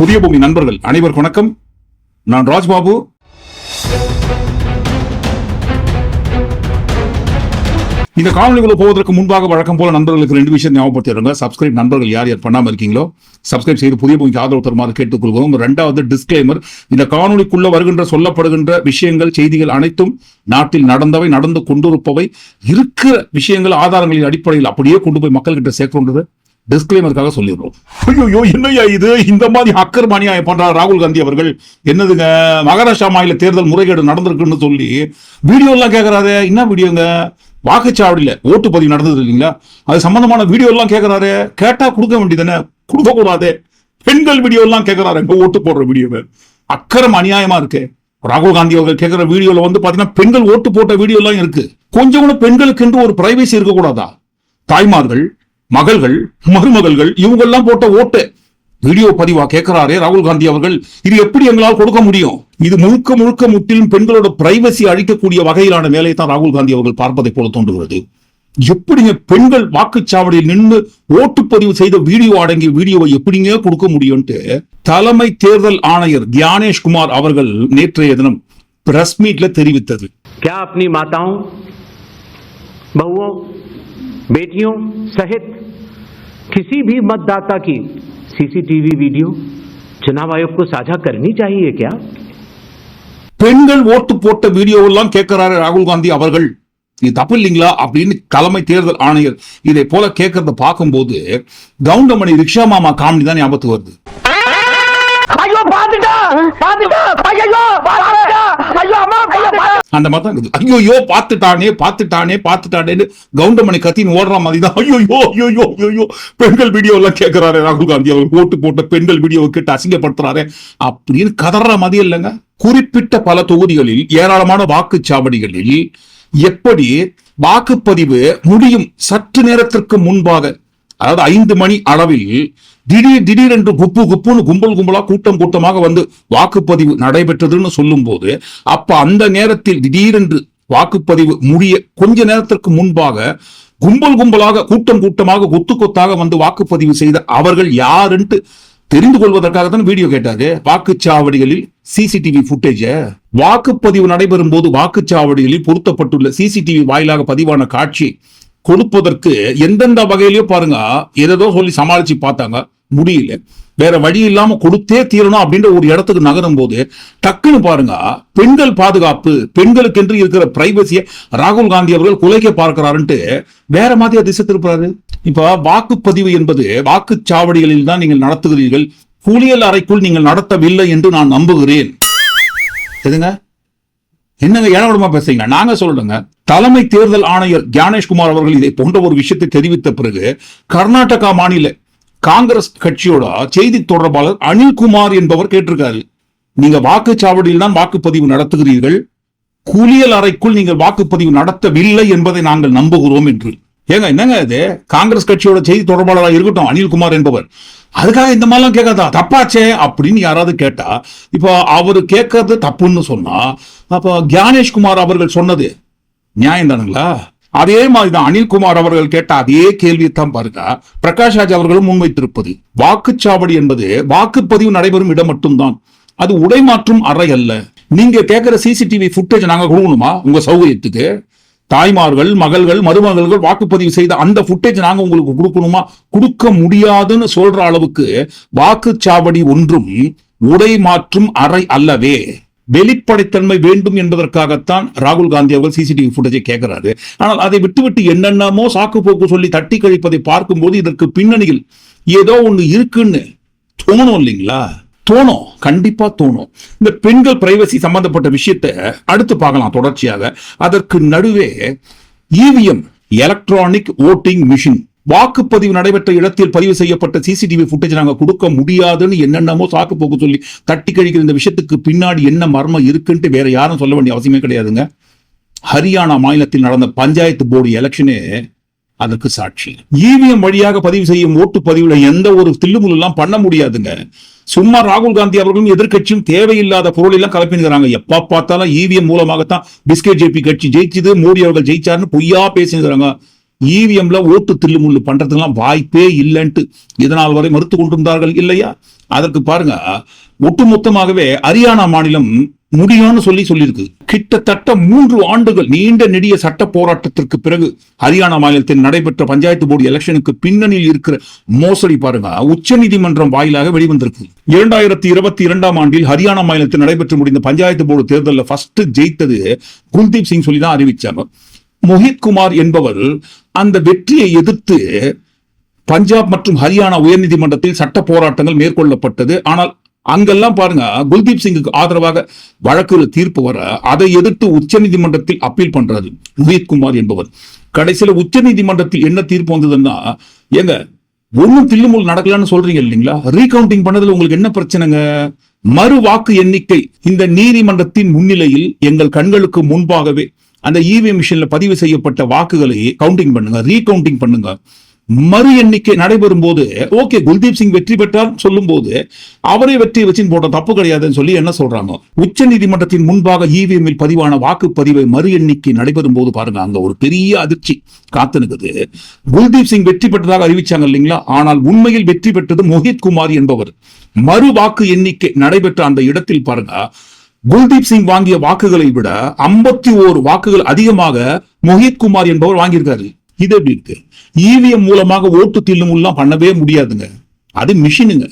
புதிய பூமி நண்பர்கள் அனைவர் வணக்கம். நான் ராஜ்பாபு. இந்த காணொலிகளை போவதற்கு முன்பாக வழக்கம் போல நண்பர்களுக்கு ரெண்டு விஷயம் ஞாபகப்படுத்திடுங்க. சப்ஸ்கிரைப் நண்பர்கள் யார் யார் பண்ணாம இருக்கீங்களோ சப்ஸ்கிரைப் செய்து புதிய பூமிக்கு ஆதரவு தருமாறு கேட்டுக்கொள்கிறோம். ரெண்டாவது டிஸ்க்ளைமர் இந்த காணொலிக்குள்ள வருகின்ற சொல்லப்படுகின்ற விஷயங்கள் செய்திகள் அனைத்தும் நாட்டில் நடந்தவை நடந்து கொண்டிருப்பவை இருக்கிற விஷயங்கள் ஆதாரங்களின் அடிப்படையில் அப்படியே கொண்டு போய் மக்கள்கிட்ட சேர்க்கின்றது டிஸ்கிளைமருக்காக சொல்லிடுறோம். ஐயோ என்னய்யா இது? இந்த மாதிரி அக்கர் அநியாயம் பண்றார் ராகுல் காந்தி அவர்கள்? என்னதுங்க? மகாராஷ்டிரா மாநில தேர்தல் முறைகேடு நடந்திருக்குன்னு சொல்லி வீடியோ எல்லாம் கேட்கறாரு என்ன வீடியோங்க? வாக்குச்சாவடியில் ஓட்டு பதிவு நடந்தது இல்லைங்களா? அது சம்பந்தமான வீடியோ எல்லாம் கேட்கறாரு கேட்டா கொடுக்க வேண்டியதானே கொடுக்க கூடாது பெண்கள் வீடியோ எல்லாம் கேட்கறாரு ஓட்டு போடுற வீடியோவை. அக்கறம் அநியாயமா இருக்கு. ராகுல் காந்தி அவர்கள் கேட்கிற வீடியோல வந்து பாத்தீங்கன்னா பெண்கள் ஓட்டு போட்ட வீடியோ எல்லாம் இருக்கு. கொஞ்சம் கூட பெண்களுக்கு என்று ஒரு பிரைவசி இருக்கக்கூடாதா? தாய்மார்கள் மகள்கள் மருமகள்கள் இவங்க எல்லாம் போட்ட ஓட்டு வீடியோ பதிவா கேட்கிறாரே ராகுல் காந்தி அவர்கள் இது எப்படி எங்களால் கொடுக்க முடியும் இது முழுக்க முழுக்க முற்றிலும் பெண்களோட பிரைவசி அழிக்கக்கூடிய வகையிலான வேலையை தான் ராகுல் காந்தி அவர்கள் பார்ப்பதை போல தோன்றுகிறது எப்படிங்க பெண்கள் வாக்குச்சாவடியில் நின்று ஓட்டுப்பதிவு செய்த வீடியோ அடங்கிய வீடியோவை எப்படிங்க கொடுக்க முடியும்ட்டு தலைமை தேர்தல் ஆணையர் தியானேஷ் குமார் அவர்கள் நேற்றைய தினம் பிரஸ் மீட்ல தெரிவித்தது क्या अपनी माताओं बहुओं बेटियों सहित किसी भी मतदाता की सीसीटीवी वीडियो चुनाव आयोग को साझा करनी चाहिए क्या பெண்கள் ஓட்டு போட்ட வீடியோ எல்லாம் கேட்கிறாரு ராகுல் காந்தி அவர்கள் இது தப்பு இல்லைங்களா அப்படின்னு தலைமை தேர்தல் ஆணையர் இதை போல கேட்கறத பார்க்கும்போது கவுண்டமணி ரிக்ஷா மாமா காமெடி தான் ஞாபகத்துக்கு வருது அந்த மாதிரி ஐயோ பார்த்துட்டானே பார்த்துட்டானே பார்த்துட்டானேன்னு கவுண்டமணி கத்தின்னு ஓடுற மாதிரி தான் ஐயோ ஐயோ ஐயோ பெண்கள் வீடியோ எல்லாம் கேட்கிறாரு ராகுல் காந்தி அவர் ஓட்டு போட்ட பெண்கள் வீடியோ கேட்டு அசிங்கப்படுத்துறாரு. அப்படின்னு கதற மாதிரி இல்லைங்க. குறிப்பிட்ட பல தொகுதிகளில் ஏராளமான வாக்குச்சாவடிகளில் எப்படி வாக்குப்பதிவு முடியும் சற்று நேரத்திற்கு முன்பாக அதாவது ஐந்து மணி அளவில் திடீர் திடீரென்று குப்பு குப்புன்னு கும்பல் கும்பலா கூட்டம் கூட்டமாக வந்து வாக்குப்பதிவு நடைபெற்றதுன்னு சொல்லும்போது அப்ப அந்த நேரத்தில் திடீரென்று வாக்குப்பதிவு முடிய கொஞ்ச நேரத்திற்கு முன்பாக கும்பல் கும்பலாக கூட்டம் கூட்டமாக கொத்து கொத்தாக வந்து வாக்குப்பதிவு செய்த அவர்கள் யாருன்ட்டு தெரிந்து கொள்வதற்காக தான் வீடியோ கேட்டாரு. வாக்குச்சாவடிகளில் சிசிடிவி ஃபுட்டேஜ வாக்குப்பதிவு நடைபெறும் போது வாக்குச்சாவடிகளில் பொருத்தப்பட்டுள்ள சிசிடிவி வாயிலாக பதிவான காட்சி கொடுப்பதற்கு எந்தெந்த வகையிலயோ பாருங்க ஏதோ சொல்லி சமாளிச்சு பார்த்தாங்க. முடியல. வேற வழி இல்லாம கொடுத்தே தீரணும் அப்படின்ற ஒரு இடத்துக்கு நகரும் போது டக்குன்னு பாருங்க பெண்கள் பாதுகாப்பு பெண்களுக்கென்று இருக்கிற பிரைவசியை ராகுல் காந்தி அவர்கள் குலைக்க பார்க்கிறாருன்ட்டு வேற மாதிரி திசை திருப்புறாரு. இப்ப வாக்குப்பதிவு என்பது வாக்குச்சாவடிகளில் தான் நீங்கள் நடத்துகிறீர்கள். குளியல் அறைக்குள் நீங்கள் நடத்தவில்லை என்று நான் நம்புகிறேன். எதுங்க? என்னங்க ஏழவிடமா பேசுறீங்க? நாங்க சொல்றேங்க தலைமை தேர்தல் ஆணையர் ஜானேஷ்குமார் அவர்கள் இதை போன்ற ஒரு விஷயத்தை தெரிவித்த பிறகு கர்நாடகா மாநில காங்கிரஸ் கட்சியோட செய்தி தொடர்பாளர் அனில்குமார் என்பவர் கேட்டிருக்காரு. நீங்க வாக்குச்சாவடியில் தான் வாக்குப்பதிவு நடத்துகிறீர்கள். குளியல் அறைக்குள் நீங்கள் வாக்குப்பதிவு நடத்தவில்லை என்பதை நாங்கள் நம்புகிறோம் என்று. ஏங்க என்னங்க இது? காங்கிரஸ் கட்சியோட செய்தி தொடர்பாளராக இருக்கட்டும் அனில்குமார் என்பவர். அதுக்காக இந்த மாதிரிலாம் கேட்காதா? தப்பாச்சே அப்படின்னு யாராவது கேட்டா இப்போ அவரு கேட்கறது தப்புன்னு சொன்னா அப்போ கியானேஷ்குமார் அவர்கள் சொன்னது நியாயம் தானுங்களா? அதே மாதிரிதான் அனில்குமார் அவர்கள் கேட்ட அதே கேள்வியை தான் பாருங்க பிரகாஷ்ராஜ் அவர்களும் முன்வைத்திருப்பது. வாக்குச்சாவடி என்பது வாக்குப்பதிவு நடைபெறும் இடம் மட்டும்தான். அது உடைமாற்றும் அறை அல்ல. நீங்க கேட்கிற சிசிடிவி ஃபுட்டேஜ் நாங்க கொடுக்கணுமா? உங்க சௌகரியத்துக்கு. தாய்மார்கள் மகள்கள் மருமகள்கள் வாக்குப்பதிவு செய்த அந்த ஃபுட்டேஜ் நாங்க உங்களுக்கு கொடுக்கணுமா? கொடுக்க முடியாதுன்னு சொல்ற அளவுக்கு வாக்குச்சாவடி ஒன்றும் உடை மாற்றும் அறை அல்லவே. வெளிப்படைத்தன்மை வேண்டும் என்பதற்காகத்தான் ராகுல் காந்தி அவர்கள் சிசிடிவி ஃபுட்டேஜை கேட்கிறாரு. ஆனால் அதை விட்டுவிட்டு என்னென்னமோ சாக்கு போக்கு சொல்லி தட்டி கழிப்பதை பார்க்கும்போது இதற்கு பின்னணியில் ஏதோ ஒண்ணு இருக்குன்னு தோணும் இல்லைங்களா? தோணும். கண்டிப்பா தோணும். இந்த பெண்கள் பிரைவசி சம்பந்தப்பட்ட விஷயத்தை அடுத்து பார்க்கலாம் தொடர்ச்சியாக. அதற்கு நடுவே இவிஎம் எலக்ட்ரானிக் ஓட்டிங் மிஷின் வாக்குப்பதிவு நடைபெற்ற இடத்தில் பதிவு செய்யப்பட்ட சிசிடிவி ஃபுட்டேஜ் நாங்க கொடுக்க முடியாதுன்னு என்னென்னமோ சாக்கு போக்கு சொல்லி தட்டி கழிக்கிற இந்த விஷயத்துக்கு பின்னாடி என்ன மர்மம் இருக்குன்ட்டு வேற யாரும் சொல்ல வேண்டிய அவசியமே கிடையாதுங்க. ஹரியானா மாநிலத்தில் நடந்த பஞ்சாயத்து போர்டு எலெக்ஷனே அதற்கு சாட்சி. இவிஎம் வழியாக பதிவு செய்யும் ஓட்டு பதிவுல எந்த ஒரு தில்லுமுள்ளு எல்லாம் பண்ண முடியாதுங்க. சும்மா ராகுல் காந்தி அவர்களும் எதிர்க்கட்சியும் தேவையில்லாத பொருள் எல்லாம் கலப்பினுக்கிறாங்க. எப்ப பார்த்தாலும் இவிஎம் மூலமாகத்தான் பிஸ்கெட் ஜேபி கட்சி ஜெயிச்சது மோடி அவர்கள் ஜெயிச்சாருன்னு பொய்யா பேசினுக்கிறாங்க. இவிஎம்ல ஓட்டு தில்லுமுள்ளு பண்றதுக்கெல்லாம் வாய்ப்பே இல்லைன்ட்டு இதனால் வரை மறுத்து கொண்டிருந்தார்கள் இல்லையா? அதற்கு பாருங்க ஒட்டுமொத்தமாகவே ஹரியானா மாநிலம் முடியும்னு சொல்லி சொல்லியிருக்கு. கிட்டத்தட்ட மூன்று ஆண்டுகள் நீண்ட நெடிய சட்ட போராட்டத்திற்கு பிறகு ஹரியானா மாநிலத்தில் நடைபெற்ற பஞ்சாயத்து போர்டு எலெக்ஷனுக்கு பின்னணியில் இருக்கிற மோசடி பாருங்க உச்சநீதிமன்றம் வாயிலாக வெளிவந்திருக்கு. இரண்டாயிரத்தி இருபத்தி இரண்டாம் ஆண்டில் ஹரியானா மாநிலத்தில் நடைபெற்று முடிந்த பஞ்சாயத்து போர்டு தேர்தலில் ஃபர்ஸ்ட் ஜெயித்தது குல்தீப் சிங் சொல்லி தான் அறிவிச்சாங்க. மோஹித் குமார் என்பவர் அந்த வெற்றியை எதிர்த்து பஞ்சாப் மற்றும் ஹரியானா உயர்நீதிமன்றத்தில் சட்ட போராட்டங்கள் மேற்கொள்ளப்பட்டது. ஆனால் அங்கெல்லாம் பாருங்க குல்தீப் சிங்குக்கு ஆதரவாக வழக்கு தீர்ப்பு வர அதை எதிர்த்து உச்சநீதிமன்றத்தில் அப்பீல் பண்றாரு மோஹித் குமார் என்பவர். கடைசியில உச்சநீதிமன்றத்தில் என்ன தீர்ப்பு வந்ததுன்னா ஏங்க ஒண்ணும் தில்லுமுல் நடக்கலான்னு சொல்றீங்க இல்லைங்களா? ரீகவுண்டிங் பண்ணதுல உங்களுக்கு என்ன பிரச்சனைங்க? மறு வாக்கு எண்ணிக்கை இந்த நீதிமன்றத்தின் முன்னிலையில் எங்கள் கண்களுக்கு முன்பாகவே அந்த இவிஎம் மிஷின்ல பதிவு செய்யப்பட்ட வாக்குகளை கவுண்டிங் பண்ணுங்க ரீகவுண்டிங் பண்ணுங்க. மறு எண்ணிக்கை நடைபெறும் போது ஓகே குல்தீப் சிங் வெற்றி பெற்றார் சொல்லும் போது அவரே வெற்றி வச்சுன்னு போட்ட தப்பு கிடையாதுன்னு சொல்லி என்ன சொல்றாங்க? உச்ச நீதிமன்றத்தின் முன்பாக இவிஎம்மில் பதிவான வாக்குப்பதிவை மறு எண்ணிக்கை நடைபெறும் போது பாருங்க அங்க ஒரு பெரிய அதிர்ச்சி காத்து குல்தீப் சிங் வெற்றி பெற்றதாக அறிவிச்சாங்க இல்லைங்களா? ஆனால் உண்மையில் வெற்றி பெற்றது மோஹித் குமார் என்பவர். மறு வாக்கு எண்ணிக்கை நடைபெற்ற அந்த இடத்தில் பாருங்க குல்தீப் சிங் வாங்கிய வாக்குகளை விட ஐம்பத்தி ஓரு வாக்குகள் அதிகமாக மொஹித் குமார் என்பவர் வாங்கியிருக்காரு. இது எப்படி இருக்கு? இவிஎம் மூலமாக ஓட்டு தில்லுமுல்லாம் பண்ணவே முடியாதுங்க. அது மிஷினுங்க.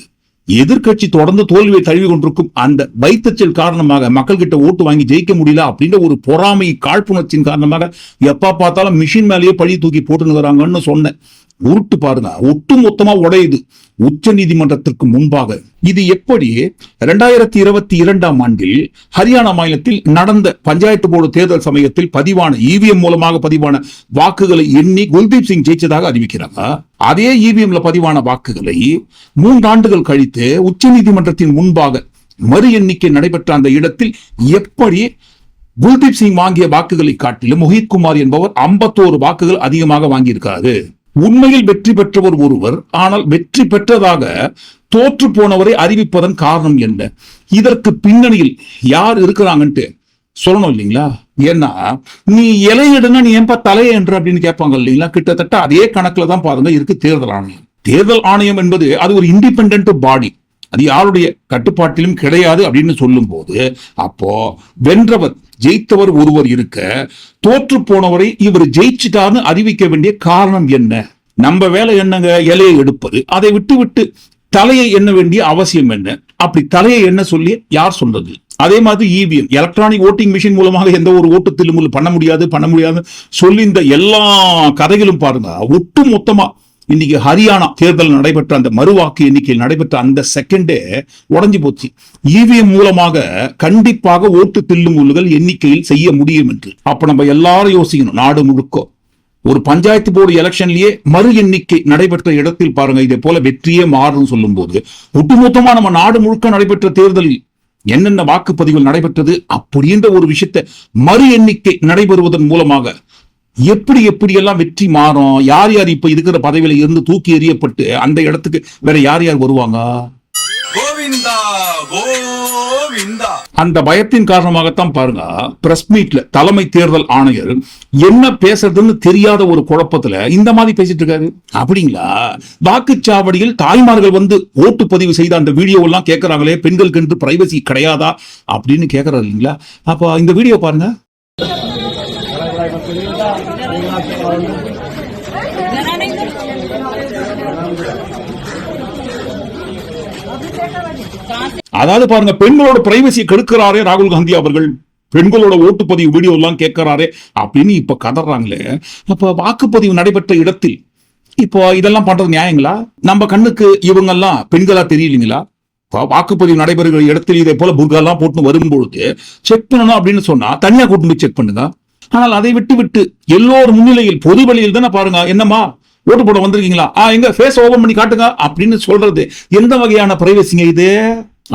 எதிர்க்கட்சி தொடர்ந்து தோல்வியை தழுவி கொண்டிருக்கும் அந்த வைத்தச்சல் காரணமாக மக்கள் கிட்ட ஓட்டு வாங்கி ஜெயிக்க முடியல அப்படின்ற ஒரு பொறாமை காழ்ப்புணர்ச்சியின் காரணமாக எப்ப பார்த்தாலும் மிஷின் மேலேயே பழி தூக்கி போட்டுன்னு சொன்னேன். உருட்டு பாருங்க ஒட்டு மொத்தமா உடையுது. உச்ச நீதிமன்றத்திற்கு முன்பாக. இது எப்படி? இரண்டாயிரத்தி இருபத்தி இரண்டாம் ஆண்டில் ஹரியானா மாநிலத்தில் நடந்த பஞ்சாயத்து போர்டு தேர்தல் சமயத்தில் பதிவான இவிஎம் மூலமாக பதிவான வாக்குகளை எண்ணி குல்தீப் சிங் ஜெயிச்சதாக அறிவிக்கிறாங்க அதே இவிஎம்ல பதிவான வாக்குகளை மூன்றாண்டுகள் கழித்து உச்ச நீதிமன்றத்தின் முன்பாக மறு எண்ணிக்கை நடைபெற்ற அந்த இடத்தில் எப்படி குல்தீப் சிங் வாங்கிய வாக்குகளை காட்டிலும் முஹித் குமார் என்பவர் ஐம்பத்தோரு வாக்குகள் அதிகமாக வாங்கியிருக்காரு? உண்மையில் வெற்றி பெற்றவர் ஒருவர் ஆனால் வெற்றி பெற்றதாக தோற்று போனவரை அறிவிப்பதன் காரணம் என்ன? இதற்கு பின்னணியில் யார் இருக்கிறாங்கன்ட்டு சொல்லணும் இல்லைங்களா? ஏன்னா நீ இலையிடுனா நீ ஏன்பா தலையென்று அப்படின்னு கேட்பாங்க இல்லைங்களா? கிட்டத்தட்ட அதே கணக்குல தான் பாருங்க இருக்கு தேர்தல் ஆணையம். தேர்தல் ஆணையம் என்பது அது ஒரு இண்டிபெண்ட் பாடி அது யாருடைய கட்டுப்பாட்டிலும் கிடையாது அப்படின்னு சொல்லும் போது அப்போ வென்றவர் ஜெயித்தவர் ஒருவர் இருக்க தோற்று போனவரை இவர் ஜெயிச்சிட்டார்னு அறிவிக்க வேண்டிய காரணம் என்ன? நம்ம வேலை என்னங்க? இலையை எடுப்பது. அதை விட்டு விட்டு தலையை எண்ண வேண்டிய அவசியம் என்ன? அப்படி தலையை என்ன சொல்லி யார் சொல்றது? அதே மாதிரி இவிஎம் எலக்ட்ரானிக் ஓட்டிங் மிஷின் மூலமாக எந்த ஒரு ஓட்டு பண்ண முடியாது பண்ண முடியாது சொல்லி இந்த எல்லா கதைகளும் பாருங்க. ஒட்டு மொத்தமா இன்னைக்கு ஹரியானா தேர்தல் நடைபெற்ற அந்த மறுவாக்கு எண்ணிக்கையில் நடைபெற்ற அந்த செகண்டே உடைஞ்சு போச்சு. இவிஎம் மூலமாக கண்டிப்பாக ஓட்டு தில்லுமுல்லுகள் எண்ணிக்கையில் செய்ய முடியும் என்று. அப்ப நம்ம எல்லாரும் யோசிக்கணும் நாடு முழுக்க. ஒரு பஞ்சாயத்து போர்டு எலெக்ஷன்லயே மறு எண்ணிக்கை நடைபெற்ற இடத்தில் பாருங்க இதே போல வெற்றியே மாறும் சொல்லும் போது ஒட்டுமொத்தமா நம்ம நாடு முழுக்க நடைபெற்ற தேர்தலில் என்னென்ன வாக்குப்பதிவுகள் நடைபெற்றது அப்படின்ற ஒரு விஷயத்தை மறு எண்ணிக்கை நடைபெறுவதன் மூலமாக எப்படி எப்படி எல்லாம் வெற்றி மாறும்? யார் யார் இப்ப இருக்கிற பதவியில இருந்து தூக்கி எறியப்பட்டு அந்த இடத்துக்கு வேற யார் யார் வருவாங்க? அந்த பயத்தின் காரணமாகத்தான் பாருங்க பிரஸ் மீட்ல தலைமை தேர்தல் ஆணையர் என்ன பேசுறதுன்னு தெரியாத ஒரு குழப்பத்துல இந்த மாதிரி பேசிட்டு இருக்காரு. அப்படிங்களா? வாக்குச்சாவடியில் தாய்மார்கள் வந்து ஓட்டு பதிவு செய்த அந்த வீடியோ எல்லாம் கேட்கறாங்களே பெண்களுக்கு பிரைவசி கிடையாதா? அப்படின்னு கேட்கறாரு இல்லைங்களா? அப்ப இந்த வீடியோ பாருங்க. அதாவது பாருங்க பெண்களோட பிரைவசியை கெடுக்கிறாரே ராகுல் காந்தி அவர்கள். பெண்களோட ஓட்டுப்பதிவு வீடியோ எல்லாம் கேட்கிறாரே அப்படின்னு இப்ப கதறாங்களே. அப்ப வாக்குப்பதிவு நடைபெற்ற இடத்தில் இப்போ இதெல்லாம் பண்றது நியாயங்களா? நம்ம கண்ணுக்கு இவங்கெல்லாம் பெண்களா தெரியலீங்களா? வாக்குப்பதிவு நடைபெறுகிற இடத்தில் இதே போல புர்காலாம் போட்டு வரும்பொழுது செக் பண்ணணும் அப்படின்னு சொன்னா தனியா கூட்டு போய் செக் பண்ணுங்க. ஆனால் அதை விட்டு விட்டு எல்லோர் முன்னிலையில் பொது வழியில் தானே பாருங்க என்னம்மா ஓட்டு போட வந்திருக்கீங்களா? ஆ எங்க ஃபேஸ் ஓபன் பண்ணி காட்டுங்க அப்படின்னு சொல்றது. எந்த வகையான பிரைவசிங்க இது?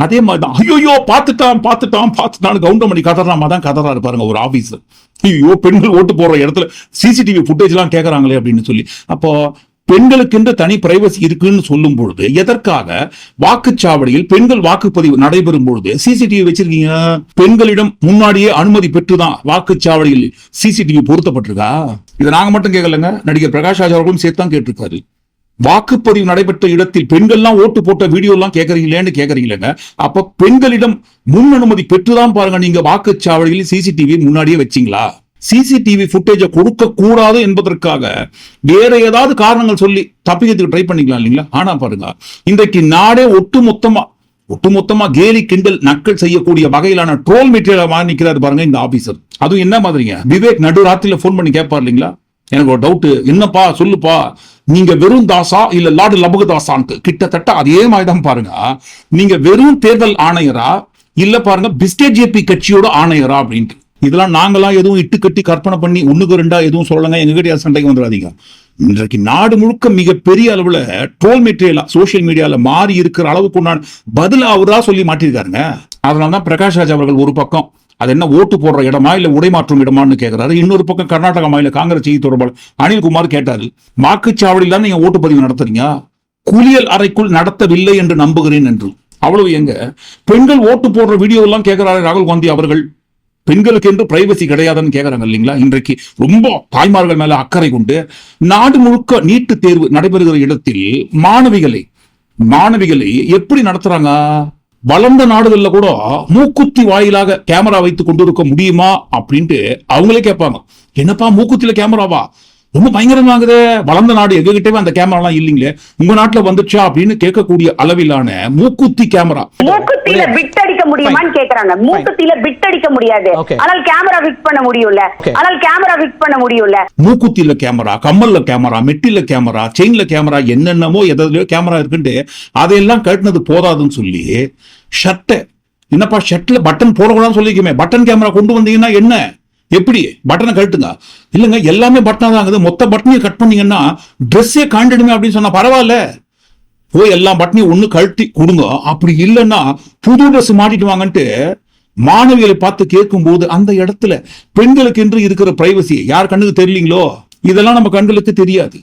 அதே மாதிரி தான் ஐயோ பார்த்துட்டான் பார்த்துட்டான் பார்த்துட்டான் கவுண்டர் பண்ணி கதறாம தான் கதறாரு பாருங்க ஒரு ஆஃபீஸர் ஐயோ பெண்கள் ஓட்டு போடுற இடத்துல சிசிடிவி ஃபுட்டேஜ்லாம் கேட்குறாங்களே கேட்கறாங்களே அப்படின்னு சொல்லி. அப்போ பெண்களுக்கென்று தனி பிரைவசி இருக்குன்னு சொல்லும் பொழுது எதற்காக? வாக்குச்சாவடியில் பெண்கள் வாக்குப்பதிவு நடைபெறும் பொழுது சிசிடிவி வச்சிருக்கீங்க? பெண்களிடம் முன்னாடியே அனுமதி பெற்றுதான் வாக்குச்சாவடியில் சிசிடிவி பொருத்தப்பட்டிருக்கா? இதை நாங்க மட்டும் கேட்கலங்க. நடிகர் பிரகாஷ் ராஜ் அவர்களும் சேர்த்து தான் கேட்டிருக்காரு. வாக்குப்பதிவு நடைபெற்ற இடத்தில் பெண்கள்லாம் ஓட்டு போட்ட வீடியோ எல்லாம் கேட்கறீங்களேன்னு கேட்கறீங்களேங்க. அப்ப பெண்களிடம் முன் அனுமதி பெற்றுதான் பாருங்க நீங்க வாக்குச்சாவடியில் சிசிடிவி முன்னாடியே வச்சீங்களா? சிசிடிவி ஃபுட்டேஜை கொடுக்க கூடாது என்பதற்காக வேற ஏதாவது காரணங்கள் சொல்லி தப்பிக்கிறதுக்கு ட்ரை பண்ணிக்கலாம் இல்லைங்களா? ஆனா பாருங்க இன்றைக்கு நாடே ஒட்டு மொத்தமா ஒட்டுமொத்தமா கேலி கிண்டல் நக்கல் செய்யக்கூடிய வகையிலான ட்ரோல் வாங்க நிற்கிறார் பாருங்க இந்த ஆபீசர் அதுவும் என்ன மாதிரிங்க? விவேக் நடுராத்திரில ஃபோன் பண்ணி கேட்பார் இல்லைங்களா? எனக்கு ஒரு டவுட் என்னப்பா சொல்லுப்பா நீங்க வெறும் தாசா இல்ல லார்டு லபுக தாசான்ட்டு கிட்டத்தட்ட அதே மாதிரிதான் பாருங்க. நீங்க வெறும் தேர்தல் ஆணையரா இல்ல பாருங்க பிஸ்கெட் ஜேபி கட்சியோட ஆணையரா அப்படின்ட்டு. இதெல்லாம் நாங்களாம் எதுவும் இட்டு கட்டி கற்பனை பண்ணி ஒண்ணுக்கு ரெண்டா எதுவும் சொல்லுங்க எங்ககிட்ட சண்டைக்கு வந்துடாதீங்க. இன்றைக்கு நாடு முழுக்க மிகப்பெரிய அளவுல ட்ரோல் மெட்டீரியலா சோஷியல் மீடியால மாறி இருக்கிற அளவுக்கு உண்டான பதில் அவரா சொல்லி மாட்டிருக்காருங்க அதனாலதான் பிரகாஷ் ராஜ் அவர்கள் ஒரு பக்கம் அது என்ன ஓட்டு போடுற இடமா இல்ல உடை மாற்றும் இடமான்னு கேக்குறாரு. இன்னொரு பக்கம் கர்நாடக மாநில காங்கிரஸ் செய்தி தொடர்பாளர் அனில்குமார் கேட்டாரு வாக்குச்சாவடியில் தான் நீங்க ஓட்டுப்பதிவு நடத்துறீங்க? குளியல் அறைக்குள் நடத்தவில்லை என்று நம்புகிறேன் என்று. அவ்வளவு எங்க? பெண்கள் ஓட்டு போடுற வீடியோ எல்லாம் கேட்கிறாரு ராகுல் காந்தி அவர்கள். பெண்களுக்கு என்று பிரைவசி கிடையாதுன்னு கேக்குறாங்க இல்லைங்களா? இன்றைக்கு ரொம்ப தாய்மார்கள் மேல அக்கறை கொண்டு நாடு முழுக்க நீட்டு தேர்வு நடைபெறுகிற இடத்தில் மாணவிகளை மாணவிகளை எப்படி நடத்துறாங்க? வளர்ந்த நாடுகள்ல கூட மூக்குத்தி வாயிலாக கேமரா வைத்து கொண்டிருக்க முடியுமா? அப்படின்ட்டு அவங்களே கேட்பாங்க. என்னப்பா மூக்குத்தில கேமராவா ரொம்ப பயங்கரமாகுதே. வளர்ந்த நாடு எங்ககிட்டவே அந்த கேமராலாம் இல்லைங்களே. உங்க நாட்டுல வந்துச்சா அப்படின்னு கேட்கக்கூடிய அளவிலான மூக்குத்தி கேமரா மூக்குத்தில பிட் அடிக்க முடியுமான்னு கேக்குறாங்க. மூக்குத்தில பிட் அடிக்க முடியாது. ஆனால் கேமரா ஃபிட் பண்ண முடியும்ல. ஆனால் கேமரா ஃபிட் பண்ண முடியும்ல. மூக்குத்தில கேமரா கம்மல்ல கேமரா மெட்டில கேமரா செயின்ல கேமரா என்னென்னமோ எதுலயோ கேமரா இருக்குன்ட்டு அதையெல்லாம் கட்டினது போதாதுன்னு சொல்லி ஷர்ட்டை என்னப்பா ஷர்ட்ல பட்டன் போடக்கூடாதுன்னு சொல்லிக்குமே பட்டன் கேமரா கொண்டு வந்தீங்கன்னா என்ன? எப்படி? பட்டனை கட்டுங்க இல்லைங்க எல்லாமே பட்டனா தான் இருக்குது. மொத்த பட்டனையும் கட் பண்ணீங்கன்னா ட்ரெஸ்ஸே காண்டிடுமே அப்படின்னு சொன்னா பரவாயில்ல. போய் எல்லா பட்டனையும் ஒன்று கழட்டி கொடுங்க. அப்படி இல்லைன்னா புது ட்ரெஸ் மாட்டிட்டு வாங்கன்ட்டு மாணவிகளை பார்த்து கேட்கும்போது அந்த இடத்துல பெண்களுக்கு என்று இருக்கிற பிரைவசி யார் கண்ணுக்கு தெரியலீங்களோ? இதெல்லாம் நம்ம கண்களுக்கு தெரியாது.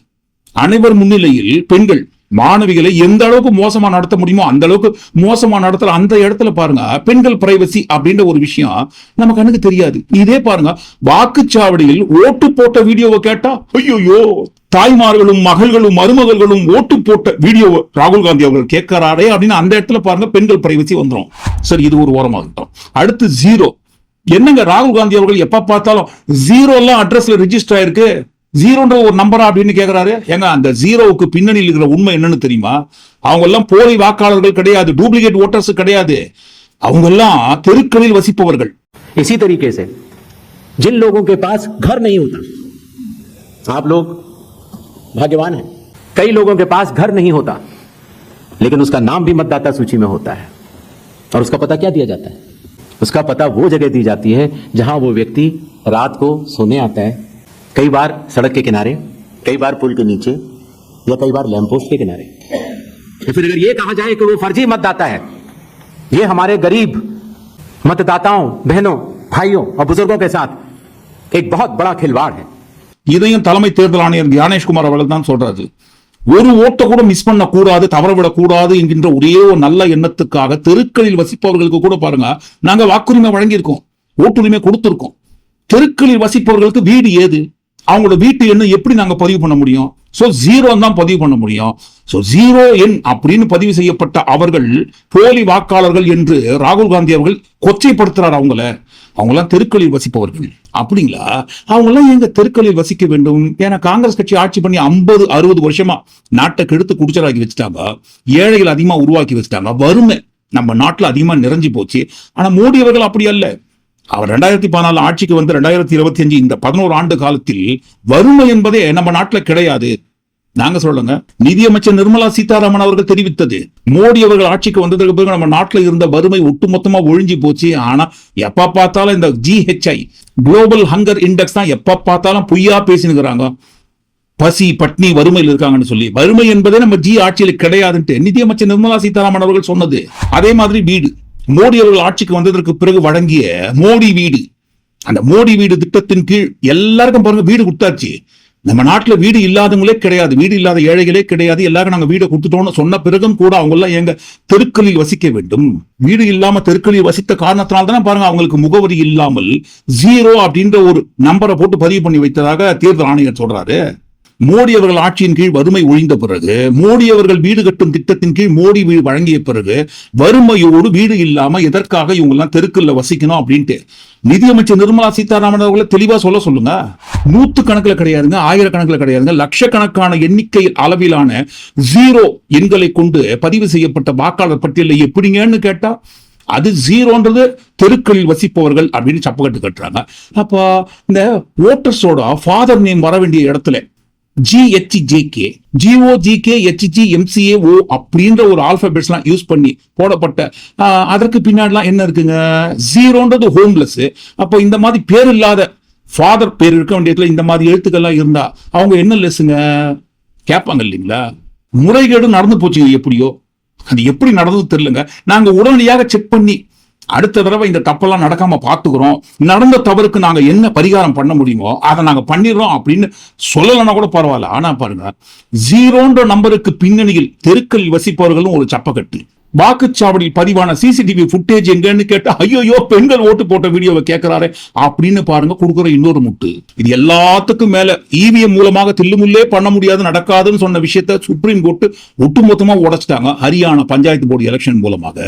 அனைவர் முன்னிலையில் பெண்கள் மாணவிகளை எந்த அளவுக்கு மோசமா நடத்த முடியுமோ அந்த அளவுக்கு மோசமா நடத்தல அந்த இடத்துல பாருங்க பெண்கள் பிரைவசி அப்படின்ற ஒரு விஷயம் நம்ம கண்ணுக்கு தெரியாது. இதே பாருங்க வாக்குச்சாவடியில் ஓட்டு போட்ட வீடியோவை கேட்டா ஐயோயோ தாய்மார்களும் மகள்களும் மருமகள்களும் ஓட்டு போட்ட வீடியோ ராகுல் காந்தி அவர்கள் கேட்கிறாரே அப்படின்னு அந்த இடத்துல பாருங்க பெண்கள் பிரைவசி வந்துரும். சரி இது ஒரு ஓரமாகட்டும். அடுத்து ஜீரோ என்னங்க ராகுல் காந்தி அவர்கள் எப்ப பார்த்தாலும் ஜீரோ எல்லாம் அட்ரஸ்ல ரிஜிஸ்டர் ஆயிருக்கு? ஜீரோன்ற ஒரு நம்பரா அப்படின்னு கேக்குறாரு ஏங்க அந்த ஜீரோவுக்கு பின்னணியில் இருக்கிற உண்மை என்னன்னு தெரியுமா அவங்க எல்லாம் போலி வாக்காளர்கள் கிடையாது டூப்ளிகேட் ஓட்டர்ஸ் கிடையாது அவங்க எல்லாம் தெருக்களில் வசிப்பவர்கள் इसी तरीके से जिन लोगों के पास घर नहीं होता आप लोग भाग्यवान हैं कई लोगों के पास घर नहीं होता लेकिन उसका नाम भी मतदाता सूची में होता है और उसका पता क्या दिया जाता है उसका पता वो जगह दी जाती है जहां वो व्यक्ति रात को सोने आता है कई बार सड़क के किनारे कई बार पुल के नीचे या कई बार लैंपपोस्ट के किनारे या फिर अगर ये कहा जाए कि वो फर्जी मतदाता है ये हमारे गरीब मतदाताओं बहनों भाइयों और बुजुर्गों के साथ एक बहुत बड़ा खिलवाड़ है இதையும் தலைமை தேர்தல் ஆணையர் ஞானேஷ்குமார் அவர்கள் தான் சொல்றாரு ஒரு ஓட்டை கூட மிஸ் பண்ண கூடாது தவறவிடக் கூடாது என்கின்ற ஒரே ஒரு நல்ல எண்ணத்துக்காக தெருக்களில் வசிப்பவர்களுக்கு கூட பாருங்க நாங்க வாக்குரிமை வழங்கியிருக்கோம் ஓட்டுரிமை கொடுத்திருக்கோம் தெருக்களில் வசிப்பவர்களுக்கு வீடு ஏது அவங்களோட வீட்டு எண்ணை எப்படி நாங்க பதிவு பண்ண முடியும்? சோ ஜீரோ தான் பதிவு பண்ண முடியும். சோ ஜீரோ எண் அப்படின்னு பதிவு செய்யப்பட்ட அவர்கள் போலி வாக்காளர்கள் என்று ராகுல் காந்தி அவர்கள் கொச்சைப்படுத்துறார் அவங்கள. அவங்களாம் தெருக்களில் வசிப்பவர்கள். அப்படிங்களா? அவங்கெல்லாம் எங்க தெருக்களில் வசிக்க வேண்டும்? ஏன்னா காங்கிரஸ் கட்சி ஆட்சி பண்ணி ஐம்பது அறுபது வருஷமா நாட்டை கெடுத்து குடிச்சலாக்கி வச்சுட்டாங்க. ஏழைகள் அதிகமா உருவாக்கி வச்சுட்டாங்க. வறுமை நம்ம நாட்டில் அதிகமா நிறைஞ்சு போச்சு. ஆனா மோடி அவர்கள் அப்படி அல்ல. அவர் ரெண்டாயிரத்தி பதினாலு ஆட்சிக்கு வந்து ரெண்டாயிரத்தி இருபத்தி அஞ்சு இந்த பதினோரு ஆண்டு காலத்தில் வறுமை என்பதே நம்ம நாட்டில் கிடையாது. நாங்க சொல்லுங்க நிதியமைச்சர் நிர்மலா சீதாராமன் அவர்கள் தெரிவித்தது மோடி அவர்கள் ஆட்சிக்கு வந்ததற்கு பிறகு நம்ம நாட்டில் இருந்த வறுமை ஒட்டுமொத்தமா ஒழிஞ்சு போச்சு. ஆனா எப்ப பார்த்தாலும் இந்த ஜிஹெச்ஐ குளோபல் ஹங்கர் இண்டெக்ஸ் தான் எப்ப பார்த்தாலும் பொய்யா பேசினுக்கிறாங்க. பசி பட்னி வறுமையில் இருக்காங்கன்னு சொல்லி. வறுமை என்பதே நம்ம ஜி ஆட்சியில் கிடையாதுன்ட்டு நிதியமைச்சர் நிர்மலா சீதாராமன் அவர்கள் சொன்னது. அதே மாதிரி வீடு. மோடி அவர்கள் ஆட்சிக்கு வந்ததற்கு பிறகு வழங்கிய மோடி வீடு அந்த மோடி வீடு திட்டத்தின் கீழ் எல்லாருக்கும் பாருங்க வீடு கொடுத்தாச்சு. நம்ம நாட்டுல வீடு இல்லாதவங்களே கிடையாது. வீடு இல்லாத ஏழைகளே கிடையாது. எல்லாரும் நாங்க வீடை கொடுத்துட்டோம்னு சொன்ன பிறகும் கூட அவங்க எல்லாம் எங்க தெருக்களில் வசிக்க வேண்டும். வீடு இல்லாம தெருக்களில் வசித்த காரணத்தினால தானே பாருங்க அவங்களுக்கு முகவரி இல்லாமல் ஜீரோ அப்படின்ற ஒரு நம்பரை போட்டு பதிவு பண்ணி வைத்ததாக தேர்தல் ஆணையர் சொல்றாரு. மோடி அவர்கள் ஆட்சியின் கீழ் வறுமை ஒழிந்த பிறகு மோடி அவர்கள் வீடு கட்டும் திட்டத்தின் கீழ் மோடி வீடு வழங்கிய பிறகு வறுமையோடு வீடு இல்லாம எதற்காக இவங்க எல்லாம் தெருக்கல்ல வசிக்கணும் அப்படின்ட்டு. நிதியமைச்சர் நிர்மலா சீதாராமன் அவர்களை தெளிவா சொல்ல சொல்லுங்க. நூத்து கணக்குல கிடையாதுங்க ஆயிரக்கணக்கில் கிடையாதுங்க லட்சக்கணக்கான எண்ணிக்கை அளவிலான ஜீரோ எண்களை கொண்டு பதிவு செய்யப்பட்ட வாக்காளர் பட்டியலில் எப்படிங்கன்னு கேட்டா அது ஜீரோன்றது தெருக்களில் வசிப்பவர்கள் அப்படின்னு சப்பக்கட்டு கட்டுறாங்க. அப்போ இந்த ஓட்டர்ஸோட ஃபாதர் நேம் வர வேண்டிய இடத்துல ஜிஹெச்ஜேகே ஜிஓஜிகே ஹெச்ஜி எம்சிஏ ஓ அப்படின்ற ஒரு ஆல்பபெட்ஸ்லாம் யூஸ் பண்ணி போடப்பட்ட அதற்கு பின்னாடிலாம் என்ன இருக்குங்க? ஜீரோன்றது ஹோம்லெஸ் அப்போ இந்த மாதிரி பேர் இல்லாத ஃபாதர் பேர் இருக்க வேண்டியதுல இந்த மாதிரி எழுத்துக்கள்லாம் இருந்தா அவங்க என்ன லெஸ்ஸுங்க கேட்பாங்க இல்லைங்களா? முறைகேடு நடந்து போச்சுங்க எப்படியோ. அது எப்படி நடந்தது தெரியலங்க. நாங்க உடனடியாக செக் பண்ணி அடுத்த தடவை இந்த தப்பெல்லாம் நடக்காம பாத்துக்கிறோம் நடந்த தவறுக்கு நாங்க என்ன பரிகாரம் பண்ண முடியுமோ அதை நாங்க பண்ணிடுறோம் அப்படின்னு சொல்லலைன்னா கூட பரவாயில்ல. ஆனா பாருங்க ஜீரோன்ற நம்பருக்கு பின்னணியில் தெருக்களில் வசிப்பவர்களும் ஒரு சப்பக்கட்டு. வாக்குச்சாவடியில் பதிவான சிசிடிவி ஃபுட்டேஜ் எங்கன்னு கேட்டா ஐயோ பெண்கள் ஓட்டு போட்ட வீடியோவை கேட்கிறாரு அப்படின்னு பாருங்க கொடுக்குற இன்னொரு முட்டு. இது எல்லாத்துக்கும் மேல இவிஎம் மூலமாக தில்லுமுல்லே பண்ண முடியாது நடக்காதுன்னு சொன்ன விஷயத்த சுப்ரீம் கோர்ட் ஒட்டுமொத்தமா உடைச்சிட்டாங்க. ஹரியானா பஞ்சாயத்து போர்டு எலெக்ஷன் மூலமாக.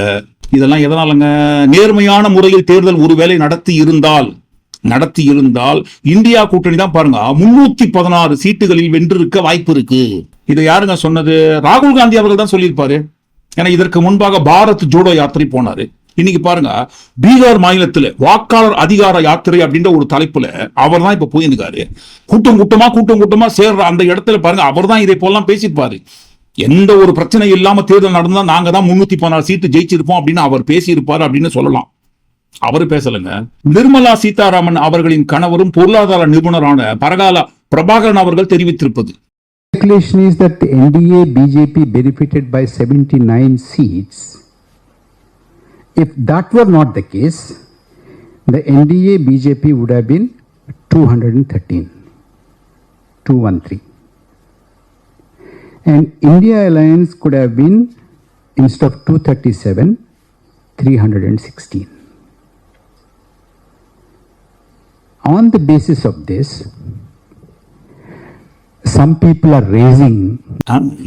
இதெல்லாம் எதனாலங்க? நேர்மையான முறையில் தேர்தல் ஒருவேளை நடத்தி இருந்தால் நடத்தி இருந்தால் இந்தியா கூட்டணி தான் பாருங்க முன்னூத்தி பதினாறு சீட்டுகளில் வென்றிருக்க வாய்ப்பு இருக்கு. இதை யாருங்க சொன்னது? ராகுல் காந்தி அவர்கள் தான் சொல்லியிருப்பாரு. ஏன்னா இதற்கு முன்பாக பாரத் ஜோடோ யாத்திரை போனாரு. இன்னைக்கு பாருங்க பீகார் மாநிலத்தில் வாக்காளர் அதிகார யாத்திரை அப்படின்ற ஒரு தலைப்புல அவர் தான் இப்ப போயிருக்காரு கூட்டம் கூட்டமா கூட்டம் கூட்டமா சேர்ற அந்த இடத்துல பாருங்க அவர் தான் இதை போலாம் பேசியிருப்பாரு. எந்த ஒரு பிரச்சனை இல்லாம தேர்தல் நடந்தா நாங்க தான் முன்னூத்தி பதினாறு சீட்டு ஜெயிச்சிருப்போம் அப்படின்னு அவர் பேசியிருப்பாரு அப்படின்னு சொல்லலாம். அவர் பேசலங்க. நிர்மலா சீதாராமன் அவர்களின் கணவரும் பொருளாதார நிபுணரான பரகால பிரபாகரன் அவர்கள் தெரிவித்திருப்பது. Speculation is that the NDA BJP benefited by 79 seats. If that were not the case, the NDA BJP would have been 213, 213. And India Alliance could have been, instead of 237, 316. On the basis of this, some people are raising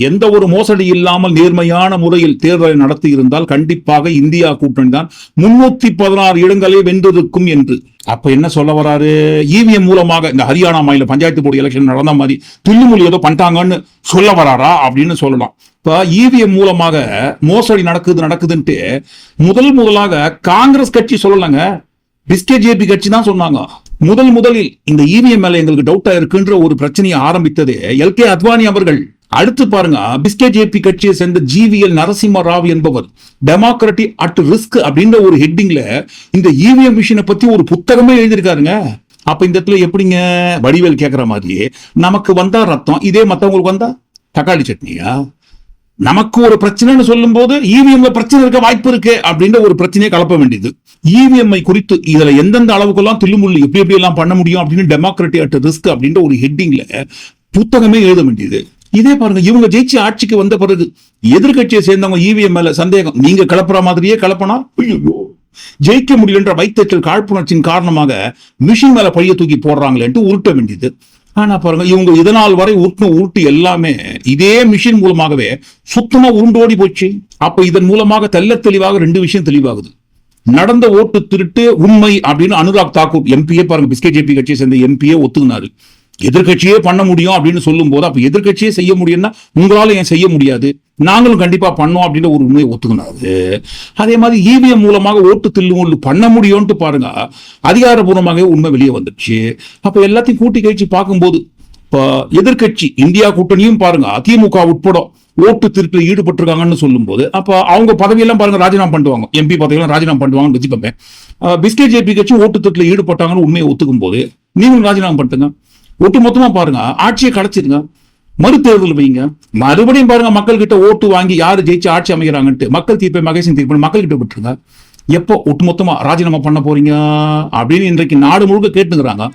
எந்த ஒரு மோசடி இல்லாமல் நேர்மையான முறையில் தேர்தலை நடத்தி இருந்தால் கண்டிப்பாக இந்தியா கூட்டணி தான் முன்னூத்தி பதினாறு இடங்களை வென்றிருக்கும் என்று. அப்ப என்ன சொல்ல வராரு? இவிஎம் மூலமாக இந்த ஹரியானா மாநில பஞ்சாயத்து போர்டு எலெக்ஷன் நடந்த மாதிரி தில்லுமொழி ஏதோ பண்ணிட்டாங்கன்னு சொல்ல வராரா அப்படின்னு சொல்லலாம். இப்ப இவிஎம் மூலமாக மோசடி நடக்குது நடக்குதுன்ட்டு முதல் முதலாக காங்கிரஸ் கட்சி சொல்லலங்க. பிஸ்கே ஜேபி கட்சி தான் சொன்னாங்க. முதல் முதலில் இந்த இவிஎம் மேல எங்களுக்கு டவுட்டா இருக்குன்ற ஒரு பிரச்சனையை ஆரம்பித்தது எல் கே அத்வானி அவர்கள். அடுத்து பாருங்க பிஸ்கே ஜேபி கட்சியை சேர்ந்த ஜிவிஎல் நரசிம்ம ராவ் என்பவர். டெமோக்ராட்டி அட் ரிஸ்க் அப்படின்ற ஒரு ஹெட்டிங்ல இந்த இவிஎம் மிஷினை பத்தி ஒரு புத்தகமே எழுதியிருக்காருங்க. அப்ப இந்த இடத்துல எப்படிங்க வடிவேல் கேட்கிற மாதிரியே நமக்கு வந்தா ரத்தம் இதே மத்தவங்களுக்கு வந்தா தக்காளி சட்னியா? நமக்கு ஒரு பிரச்சனைன்னு சொல்லும்போது இவிஎம்ல பிரச்சனை இருக்க வாய்ப்பு இருக்கு அப்படின்ற ஒரு பிரச்சனையை கலப்ப வேண்டியது. இவிஎம் குறித்து இதுல எந்தெந்த அளவுக்கெல்லாம் தில்லுமுள்ளு எப்படி எப்படி எல்லாம் பண்ண முடியும் அப்படின்னு டெமோக்ராட்டி அட் ரிஸ்க் அப்படின்ற ஒரு ஹெட்டிங்ல புத்தகமே எழுத வேண்டியது. இதே பாருங்க இவங்க ஜெயிச்சு ஆட்சிக்கு வந்த பிறகு எதிர்க்கட்சியை சேர்ந்தவங்க இவிஎம் மேல சந்தேகம். நீங்க கலப்புற மாதிரியே கலப்பனா ஐயோ ஜெயிக்க முடியலன்ற வைத்தறிச்சல் காழ்ப்புணர்ச்சியின் காரணமாக மிஷின் மேல பழிய தூக்கி போடுறாங்களேன்ட்டு உருட்ட வேண்டியது. ஆனா பாருங்க இவங்க இதனால் வரை உருட்டின உருட்டு எல்லாமே இதே மிஷின் மூலமாகவே சுத்தமா உருண்டோடி போச்சு. அப்ப இதன் மூலமாக தெள்ள தெளிவாக ரெண்டு விஷயம் தெளிவாகுது. நடந்த ஓட்டு திருட்டு உண்மை அப்படின்னு அனுராக் தாக்கூர் எம்பியே பாருங்க பிஸ்கே ஜேபி கட்சியை சேர்ந்த எம்பியே ஒத்துக்கினாரு. எதிர்கட்சியே பண்ண முடியும் அப்படின்னு சொல்லும் போது அப்ப எதிர்கட்சியே செய்ய முடியும்னா உங்களால ஏன் செய்ய முடியாது? நாங்களும் கண்டிப்பா பண்ணோம் அப்படின்ற ஒரு உண்மையை ஒத்துக்கினாரு அதே. மாதிரி இவிஎம் மூலமாக ஓட்டு தில்லுமுள்ளு பண்ண முடியும்ட்டு பாருங்க அதிகாரபூர்வமாகவே உண்மை வெளியே வந்துடுச்சு. அப்ப எல்லாத்தையும் கூட்டி கழிச்சு பார்க்கும்போது இப்போ எதிர்கட்சி இந்தியா கூட்டணியும் பாருங்க திமுக உட்பட ஓட்டு திருட்டில் ஈடுபட்டிருக்காங்கன்னு சொல்லும்போது அப்ப அவங்க பதவியெல்லாம் பாருங்க ராஜினாமா பண்ணுவாங்க எம்பி பதவியெல்லாம் ராஜினாமா பண்ணுவாங்கன்னு வச்சுப்பேன் பிஸ்கே ஜேபி கட்சி ஓட்டு திருட்டில் ஈடுபட்டாங்கன்னு உண்மையை ஒத்துக்கும் போது நீங்களும் ராஜினாமா பண்ணுங்க ஒட்டு மொத்தமா பாருங்க ஆட்சியை கலைச்சிருங்க மறுதேர்தல் வைங்க. மறுபடியும் பாருங்க மக்கள் கிட்ட ஓட்டு வாங்கி யாரு ஜெயிச்சு ஆட்சி அமைக்கிறாங்கன்ட்டு மக்கள் தீர்ப்பை மகேசன் தீர்ப்பு மக்கள் கிட்ட விட்டுருங்க. எப்போ ஒட்டுமொத்தமா ராஜினாமா பண்ண போறீங்க அப்படின்னு இன்றைக்கு நாடு முழுக்க கேட்டுங்கிறாங்க.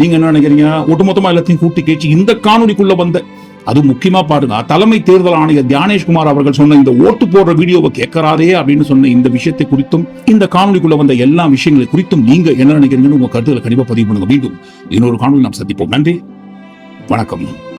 நீங்க என்ன நினைக்கிறீங்க? ஒட்டுமொத்தமா எல்லாத்தையும் கூட்டி கேச்சு இந்த காணொலிக்குள்ள வந்த அது முக்கியமா பாருங்க. தலைமை தேர்தல் ஆணையர் தியானேஷ்குமார் அவர்கள் சொன்ன இந்த ஓட்டு போடுற வீடியோவை கேட்கறாரே அப்படின்னு சொன்ன இந்த விஷயத்தை குறித்தும் இந்த காணொலிக்குள்ள வந்த எல்லா விஷயங்களை குறித்தும் நீங்க என்ன நினைக்கிறீங்கன்னு உங்க கருத்துக்களை கண்டிப்பா பதிவு பண்ணுங்க. மீண்டும் இன்னொரு காணொலி நாம் சந்திப்போம். நன்றி. வணக்கம்.